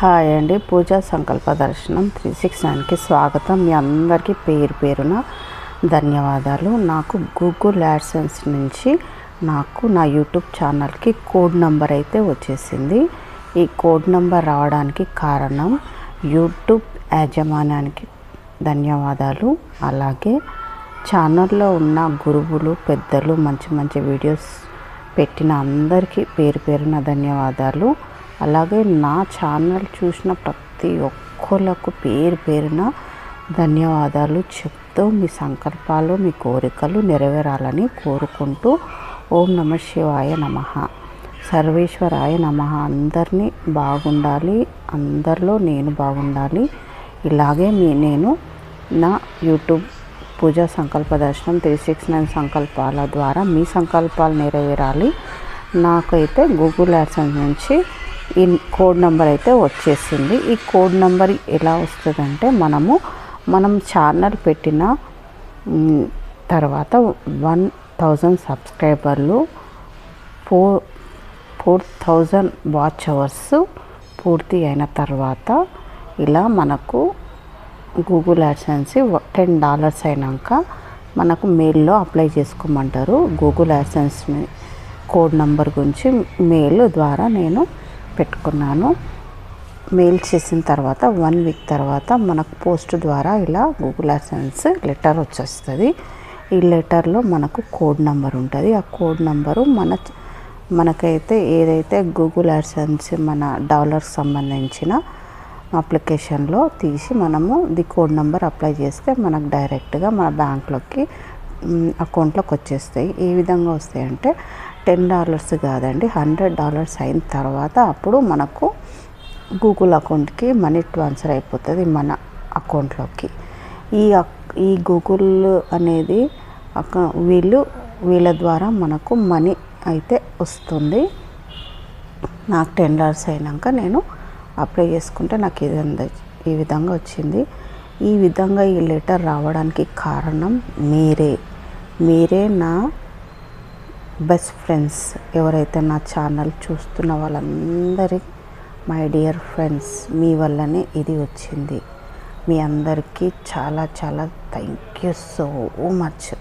Hi అండి. పూజా సంకల్ప దర్శనం త్రీ సిక్స్ నైన్కి స్వాగతం. మీ అందరికీ పేరు పేరున ధన్యవాదాలు. నాకు గూగుల్ యాడ్సెన్స్ నుంచి నాకు నా యూట్యూబ్ ఛానల్కి కోడ్ నెంబర్ అయితే వచ్చేసింది. ఈ కోడ్ నెంబర్ రావడానికి కారణం యూట్యూబ్ యాజమాన్యానికి ధన్యవాదాలు. అలాగే ఛానల్లో ఉన్న గురువులు పెద్దలు మంచి మంచి వీడియోస్ పెట్టిన అందరికీ పేరు పేరున ధన్యవాదాలు. అలాగే నా ఛానల్ చూసిన ప్రతి ఒక్కళ్ళకు పేరు పేరున ధన్యవాదాలు చెప్తూ మీ సంకల్పాలు మీ కోరికలు నెరవేరాలని కోరుకుంటూ ఓం నమ శివాయ నమ. సర్వేశ్వరాయ నమ. అందరినీ బాగుండాలి అందరిలో నేను బాగుండాలి. ఇలాగే మీ నేను నా యూట్యూబ్ పూజా సంకల్ప దర్శనం త్రీ సిక్స్ నైన్ సంకల్పాల ద్వారా మీ సంకల్పాలు నెరవేరాలి. నాకైతే గూగుల్ యాడ్సెన్స్ నుంచి ఈ కోడ్ నెంబర్ అయితే వచ్చేసింది. ఈ కోడ్ నెంబర్ ఎలా వస్తుందంటే మనము మనం ఛానల్ పెట్టిన తర్వాత వన్ థౌజండ్ సబ్స్క్రైబర్లు four four thousand watch hours పూర్తి అయిన తర్వాత ఇలా మనకు గూగుల్ యాడ్సెన్స్ టెన్ డాలర్స్ అయినాక మనకు మెయిల్లో అప్లై చేసుకోమంటారు. గూగుల్ యాడ్సెన్స్ కోడ్ నంబర్ గురించి మెయిల్ ద్వారా నేను పెట్టుకున్నాను. మెయిల్ చేసిన తర్వాత వన్ వీక్ తర్వాత మనకు పోస్ట్ ద్వారా ఇలా గూగుల్ అసెన్స్ లెటర్ వచ్చేస్తుంది. ఈ లెటర్లో మనకు కోడ్ నెంబర్ ఉంటుంది. ఆ కోడ్ నెంబరు మన మనకైతే ఏదైతే గూగుల్ అడ్సెన్స్ మన డాలర్స్ సంబంధించిన అప్లికేషన్లో తీసి మనము ది కోడ్ నెంబర్ అప్లై చేస్తే మనకు డైరెక్ట్గా మన బ్యాంక్లోకి అకౌంట్లోకి వచ్చేస్తాయి. ఏ విధంగా వస్తాయి అంటే టెన్ డాలర్స్ కాదండి హండ్రెడ్ డాలర్స్ అయిన తర్వాత అప్పుడు మనకు గూగుల్ అకౌంట్కి మనీ ట్రాన్స్ఫర్ అయిపోతుంది మన అకౌంట్లోకి. ఈ ఈ గూగుల్ అనేది అక- వీళ్ళు వీళ్ళ ద్వారా మనకు మనీ అయితే వస్తుంది. నాకు టెన్ డాలర్స్ అయినాక నేను అప్లై చేసుకుంటే నాకు ఇది ఈ విధంగా వచ్చింది. ఈ విధంగా ఈ లెటర్ రావడానికి కారణం మీరే. మీరే నా బెస్ట్ ఫ్రెండ్స్ ఎవరైతే నా ఛానల్ చూస్తున్న వాళ్ళందరి మై డియర్ ఫ్రెండ్స్ మీ వల్లనే ఇది వచ్చింది. మీ అందరికీ చాలా చాలా థ్యాంక్ యూ సో మచ్.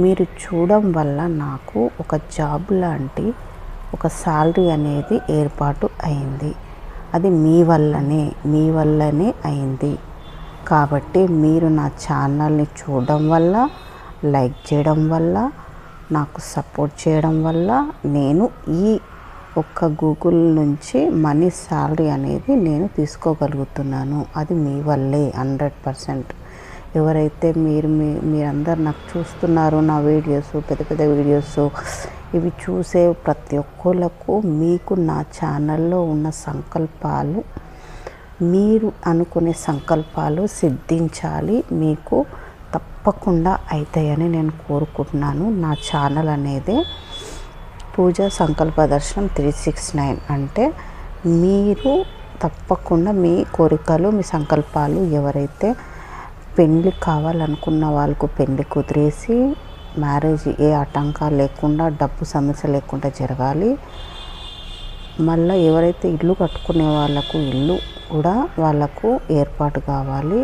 మీరు చూడడం వల్ల నాకు ఒక జాబ్ లాంటి ఒక శాలరీ అనేది ఏర్పాటు అయింది. అది మీ వల్లనే మీ వల్లనే అయింది. కాబట్టి మీరు నా ఛానల్ని చూడడం వల్ల లైక్ చేయడం వల్ల నాకు సపోర్ట్ చేయడం వల్ల నేను ఈ ఒక్క గూగుల్ నుంచి మనీ శాలరీ అనేది నేను తీసుకోగలుగుతున్నాను. అది మీ వల్లే హండ్రెడ్ పర్సెంట్ ఎవరైతే మీరు మీ మీరందరు నాకు చూస్తున్నారు నా వీడియోస్ పెద్ద పెద్ద వీడియోస్ ఇవి చూసే ప్రతి ఒక్కళ్ళకు మీకు నా ఛానల్లో ఉన్న సంకల్పాలు మీరు అనుకునే సంకల్పాలు సిద్ధించాలి. మీకు తప్పకుండా అవుతాయని నేను కోరుకుంటున్నాను. నా ఛానల్ అనేది పూజ సంకల్ప దర్శనం త్రీ సిక్స్ నైన్ అంటే మీరు తప్పకుండా మీ కోరికలు మీ సంకల్పాలు ఎవరైతే పెళ్ళి కావాలనుకున్న వాళ్ళకు పెళ్ళి కుదిరేసి మ్యారేజ్ ఏ ఆటంకాలు లేకుండా డబ్బు సమస్య లేకుండా జరగాలి. మళ్ళీ ఎవరైతే ఇల్లు కట్టుకునే వాళ్ళకు ఇల్లు కూడా వాళ్ళకు ఏర్పాటు కావాలి.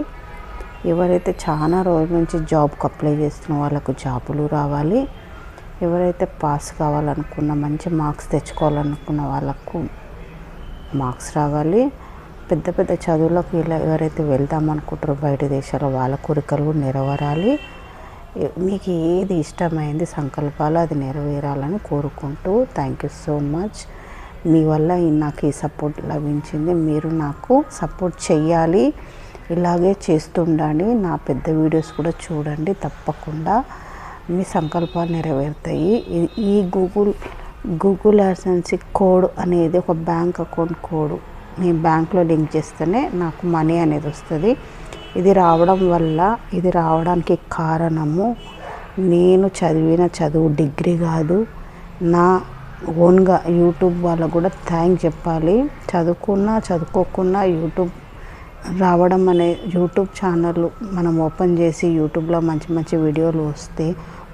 ఎవరైతే చాలా రోజుల నుంచి జాబ్కి అప్లై చేస్తున్న వాళ్ళకు జాబులు రావాలి ఎవరైతే పాస్ కావాలనుకున్న మంచి మార్క్స్ తెచ్చుకోవాలనుకున్న వాళ్ళకు మార్క్స్ రావాలి. పెద్ద పెద్ద చదువులకు ఇలా ఎవరైతే వెళ్దాం అనుకుంటారో బయట దేశాల్లో వాళ్ళ కోరికలు నెరవేరాలి. మీకు ఏది ఇష్టమైంది సంకల్పాలు అది నెరవేరాలని కోరుకుంటూ థ్యాంక్ యూ సో మచ్. మీ వల్ల నాకు ఈ సపోర్ట్ లభించింది. మీరు నాకు సపోర్ట్ చెయ్యాలి. ఇలాగే చేస్తుండండి. నా పెద్ద వీడియోస్ కూడా చూడండి తప్పకుండా. మీ సంకల్పాలు నెరవేరుతాయి. ఈ- గూగుల్ గూగుల్ యాడ్సెన్స్ కోడ్ అనేది ఒక బ్యాంక్ అకౌంట్ కోడ్. నేను బ్యాంక్లో లింక్ చేస్తేనే నాకు మనీ అనేది వస్తుంది. ఇది రావడం వల్ల ఇది రావడానికి కారణము నేను చదివిన చదువు డిగ్రీ కాదు. నా ఓన్గా యూట్యూబ్ వాళ్ళకు కూడా థ్యాంక్ చెప్పాలి. చదువుకున్నా చదువుకోకున్నా యూట్యూబ్ రావడం అనే యూట్యూబ్ ఛానల్ మనం ఓపెన్ చేసి యూట్యూబ్లో మంచి మంచి వీడియోలు వస్తే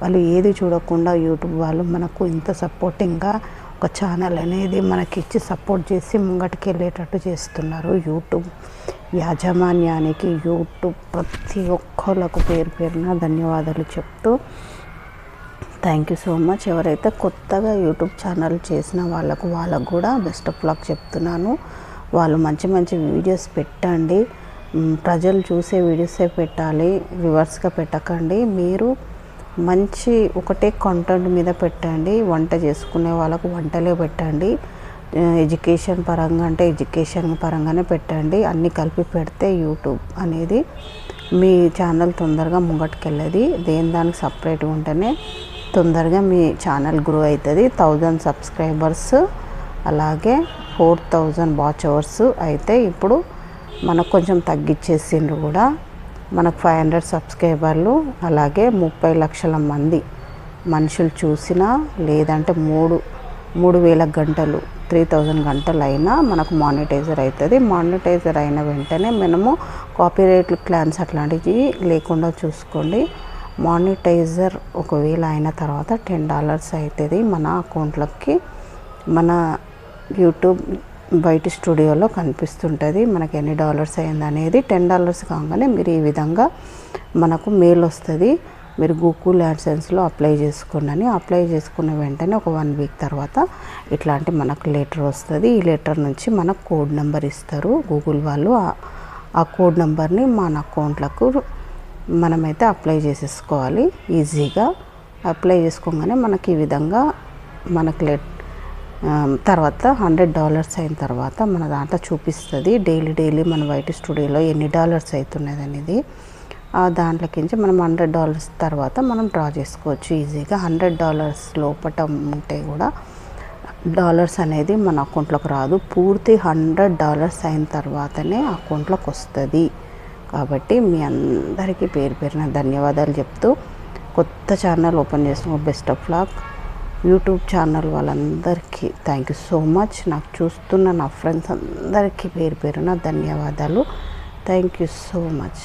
వాళ్ళు ఏది చూడకుండా యూట్యూబ్ వాళ్ళు మనకు ఇంత సపోర్టింగ్గా ఒక ఛానల్ అనేది మనకి ఇచ్చి సపోర్ట్ చేసి ముంగటికి వెళ్ళేటట్టు చేస్తున్నారు యూట్యూబ్ యాజమాన్యానికి యూట్యూబ్ ప్రతి ఒక్కళ్ళకు పేరు పేరున ధన్యవాదాలు చెప్తూ థ్యాంక్ యూ సో మచ్. ఎవరైతే కొత్తగా యూట్యూబ్ ఛానల్ చేసిన వాళ్ళకు వాళ్ళకు కూడా బెస్ట్ ఆఫ్ లక్ చెప్తున్నాను. వాళ్ళు మంచి మంచి వీడియోస్ పెట్టండి. ప్రజలు చూసే వీడియోసే పెట్టాలి. రివర్స్గా పెట్టకండి. మీరు మంచి ఒకటే కంటెంట్ మీద పెట్టండి. వంట చేసుకునే వాళ్ళకు వంటలే పెట్టండి. ఎడ్యుకేషన్ పరంగా అంటే ఎడ్యుకేషన్ పరంగానే పెట్టండి. అన్నీ కలిపి పెడితే యూట్యూబ్ అనేది మీ ఛానల్ తొందరగా ముంగట్కెళ్ళేది. దేని దానికి సపరేట్గా ఉంటేనే తొందరగా మీ ఛానల్ గ్రో అవుతుంది. థౌజండ్ సబ్స్క్రైబర్స్ అలాగే ఫోర్ థౌజండ్ వాచ్ అవర్స్ అయితే ఇప్పుడు మనకు కొంచెం తగ్గించేసిండ్రు కూడా. మనకు ఫైవ్ హండ్రెడ్ సబ్స్క్రైబర్లు అలాగే ముప్పై లక్షల మంది మనుషులు చూసినా లేదంటే మూడు మూడు వేల గంటలు త్రీ థౌజండ్ గంటలు అయినా మనకు మానిటైజర్ అవుతుంది మానిటైజర్ అయిన వెంటనే మనము కాపీరైట్ క్లాన్స్ అట్లాంటివి లేకుండా చూసుకోండి. మానిటైజర్ ఒకవేళ అయిన తర్వాత టెన్ డాలర్స్ అవుతుంది మన అకౌంట్లోకి. మన యూట్యూబ్ బయట స్టూడియోలో కనిపిస్తుంటుంది. మనకి ఎన్ని డాలర్స్ అయింది అనేది టెన్ డాలర్స్ కాగానే మీరు ఈ విధంగా మనకు మెయిల్ వస్తుంది. మీరు గూగుల్ యాడ్సెన్స్లో అప్లై చేసుకోండి అప్లై చేసుకున్న వెంటనే ఒక వన్ వీక్ తర్వాత ఇట్లాంటి మనకు లెటర్ వస్తుంది. ఈ లెటర్ నుంచి మనకు కోడ్ నెంబర్ ఇస్తారు గూగుల్ వాళ్ళు. ఆ- కోడ్ నెంబర్ని మన అకౌంట్లకు మనమైతే అప్లై చేసేసుకోవాలి. ఈజీగా అప్లై చేసుకోగానే మనకి ఈ విధంగా మనకు లెట్ తర్వాత హండ్రెడ్ డాలర్స్ అయిన తర్వాత మన దాంట్లో చూపిస్తుంది. డైలీ డైలీ మన వైట్ స్టూడియోలో ఎన్ని డాలర్స్ అవుతున్నది అనేది ఆ దాంట్లోకించి మనం హండ్రెడ్ డాలర్స్ తర్వాత మనం డ్రా చేసుకోవచ్చు. ఈజీగా హండ్రెడ్ డాలర్స్ లోపట ఉంటే కూడా డాలర్స్ అనేది మన అకౌంట్లోకి రాదు. పూర్తి హండ్రెడ్ డాలర్స్ అయిన తర్వాతనే అకౌంట్లోకి వస్తుంది. కాబట్టి మీ అందరికీ పేరు పేరున ధన్యవాదాలు చెప్తూ కొత్త ఛానల్ ఓపెన్ చేసిన best of luck. YouTube channel వాళ్ళందరికీ థ్యాంక్ యూ సో మచ్ నాకు చూస్తున్న నా ఫ్రెండ్స్ అందరికీ పేరు పేరున ధన్యవాదాలు. Thank you so much